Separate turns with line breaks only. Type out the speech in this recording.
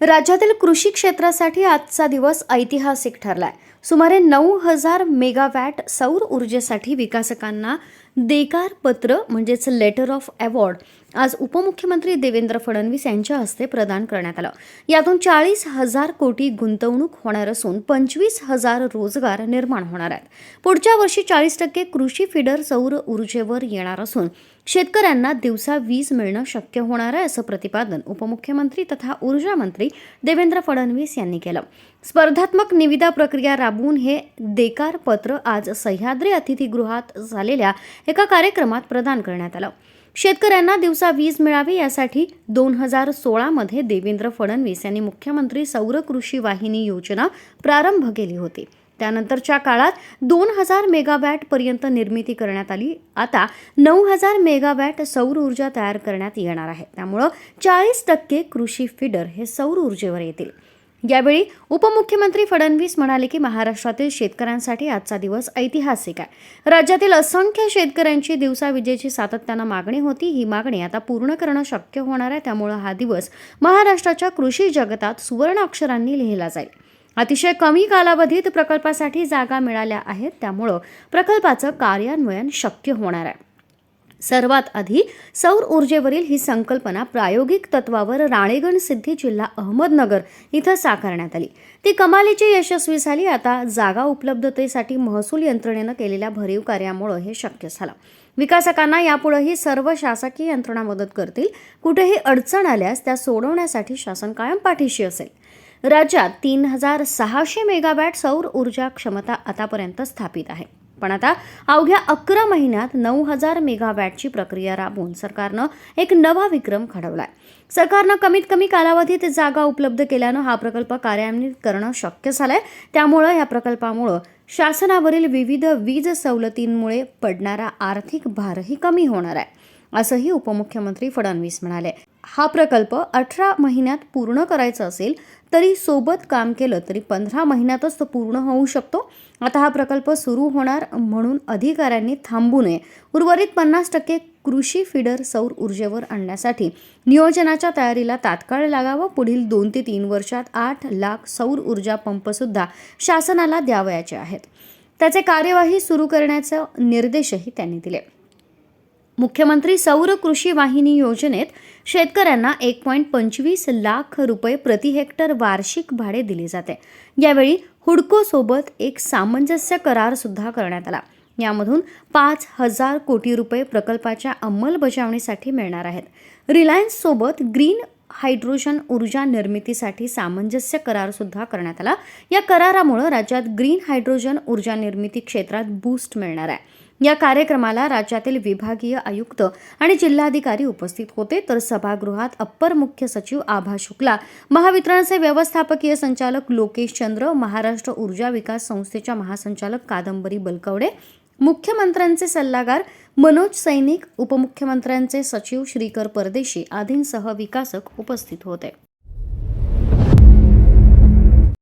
राज्यातील कृषी क्षेत्रासाठी आजचा दिवस ऐतिहासिक ठरलाय. सुमारे नऊ हजार मेगावॅट सौर ऊर्जेसाठी विकासकांना देकार पत्र म्हणजेच लेटर ऑफ अवॉर्ड आज उपमुख्यमंत्री देवेंद्र फडणवीस यांच्या हस्ते प्रदान करण्यात आलं. यातून चाळीस हजार कोटी गुंतवणूक होणार असून पंचवीस हजार रोजगार निर्माण होणार आहेत. पुढच्या वर्षी चाळीस टक्के कृषी फिडर सौर ऊर्जेवर येणार असून शेतकऱ्यांना दिवसा वीज मिळणं शक्य होणार आहे असं प्रतिपादन उपमुख्यमंत्री तथा ऊर्जा मंत्री देवेंद्र फडणवीस यांनी केलं. स्पर्धात्मक निविदा प्रक्रिया राबवून हे देकार पत्र आज सह्याद्री अतिथीगृहात झालेल्या एका कार्यक्रमात प्रदान करण्यात आलं. शेतकऱ्यांना दिवसा वीज मिळावी यासाठी दोन हजार सोळामध्ये देवेंद्र फडणवीस यांनी मुख्यमंत्री सौर कृषी वाहिनी योजना प्रारंभ केली होती. त्यानंतरच्या काळात दोन हजार मेगावॅट पर्यंत निर्मिती करण्यात आली. आता नऊ हजार मेगावॅट सौर ऊर्जा तयार करण्यात येणार आहे. त्यामुळं चाळीस टक्के कृषी फिडर हे सौर ऊर्जेवर येतील. यावेळी उपमुख्यमंत्री फडणवीस म्हणाले की महाराष्ट्रातील शेतकऱ्यांसाठी आजचा दिवस ऐतिहासिक आहे. राज्यातील असंख्य शेतकऱ्यांची दिवसा विजेची सातत्यानं मागणी होती. ही मागणी आता पूर्ण करणं शक्य होणार आहे. त्यामुळं हा दिवस महाराष्ट्राच्या कृषी जगतात सुवर्ण अक्षरांनी लिहिला जाईल. अतिशय कमी कालावधीत प्रकल्पासाठी जागा मिळाल्या आहेत. त्यामुळं प्रकल्पाचं कार्यान्वयन शक्य होणार आहे. सर्वात आधी सौर ऊर्जेवरील ही संकल्पना प्रायोगिक तत्वावर राणेगण सिद्धी जिल्हा अहमदनगर इथं साकारण्यात आली. ती कमालीची यशस्वी झाली. आता जागा उपलब्धतेसाठी महसूल यंत्रणेनं केलेल्या भरीव कार्यामुळे हे शक्य झालं. विकासकांना यापुढेही सर्व शासकीय यंत्रणा मदत करतील. कुठेही अडचण आल्यास त्या सोडवण्यासाठी शासन कायम पाठीशी असेल. राज्यात तीन हजार सहाशे मेगावॅट सौर ऊर्जा क्षमता आतापर्यंत स्थापित आहे. पण आता अवघ्या अकरा महिन्यात नऊ हजार मेगावॅटची प्रक्रिया राबवून सरकारनं एक नवा विक्रम घडवलाय. सरकारनं कमीत कमी कालावधीत जागा उपलब्ध केल्यानं हा प्रकल्प कार्यान्वित करणं शक्य झालंय. त्यामुळं या प्रकल्पामुळं शासनावरील विविध वीज सवलतींमुळे पडणारा आर्थिक भारही कमी होणार आहे. असंही उपमुख्यमंत्री फडणवीस म्हणाले. हा प्रकल्प अठरा महिन्यात पूर्ण करायचा असेल तरी सोबत काम केलं तरी पंधरा महिन्यातच तो पूर्ण होऊ शकतो. आता हा प्रकल्प सुरू होणार म्हणून अधिकाऱ्यांनी थांबू नये. उर्वरित पन्नास टक्के कृषी फिडर सौर ऊर्जेवर आणण्यासाठी नियोजनाच्या तयारीला तात्काळ लागावं. पुढील दोन ते तीन वर्षात आठ लाख सौर ऊर्जा पंपसुद्धा शासनाला द्यावयाचे आहेत. त्याचे कार्यवाही सुरू करण्याचे निर्देशही त्यांनी दिले. मुख्यमंत्री सौर कृषी वाहिनी योजनेत शेतकऱ्यांना एक पॉईंट पंचवीस लाख रुपये प्रति हेक्टर वार्षिक भाडे दिले जाते. यावेळी हुडकोसोबत एक सामंजस्य करार सुद्धा करण्यात आला. यामधून पाच हजार कोटी रुपये प्रकल्पाच्या अंमलबजावणीसाठी मिळणार आहेत. रिलायन्स सोबत ग्रीन हायड्रोजन ऊर्जा निर्मितीसाठी सामंजस्य करार सुद्धा करण्यात आला. या करारामुळे राज्यात ग्रीन हायड्रोजन ऊर्जा निर्मिती क्षेत्रात बूस्ट मिळणार आहे. या कार्यक्रमाला राज्यातील विभागीय आयुक्त आणि जिल्हाधिकारी उपस्थित होते. तर सभागृहात अप्पर मुख्य सचिव आभा शुक्ला महावितरणचे व्यवस्थापकीय संचालक लोकेश चंद्र महाराष्ट्र ऊर्जा विकास संस्थेच्या महासंचालक कादंबरी बलकवडे मुख्यमंत्र्यांचे सल्लागार मनोज सैनिक उपमुख्यमंत्र्यांचे सचिव श्रीकर परदेशी आदींसह विकासक उपस्थित होते.